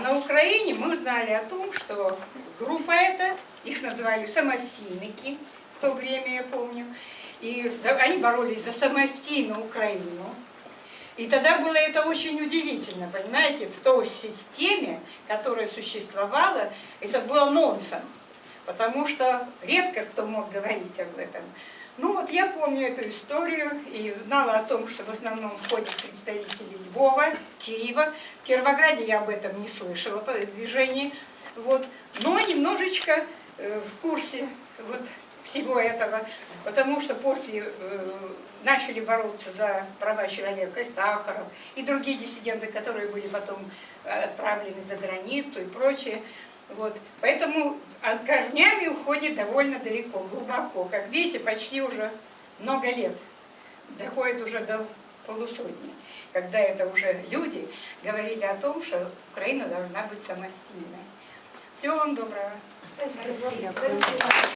На Украине мы знали о том, что группа эта, их называли самостийники в то время, я помню, и они боролись за самостийную Украину. И тогда было это очень удивительно, понимаете, в той системе, которая существовала, это был нонсенс, потому что редко кто мог говорить об этом. Ну вот я помню эту историю и знала о том, что в основном ходят представители Львова, Киева. В Кировограде я об этом не слышала, по движении. Вот. Но немножечко э, в курсе вот всего этого, потому что после э, начали бороться за права человека и Сахаров, и другие диссиденты, которые были потом э, отправлены за границу и прочее. Вот. Поэтому от корнями уходит довольно далеко, глубоко. Как видите, почти уже много лет. Доходит уже до полусотни. Когда это уже люди говорили о том, что Украина должна быть самостийной. Всего вам доброго. Спасибо. Спасибо.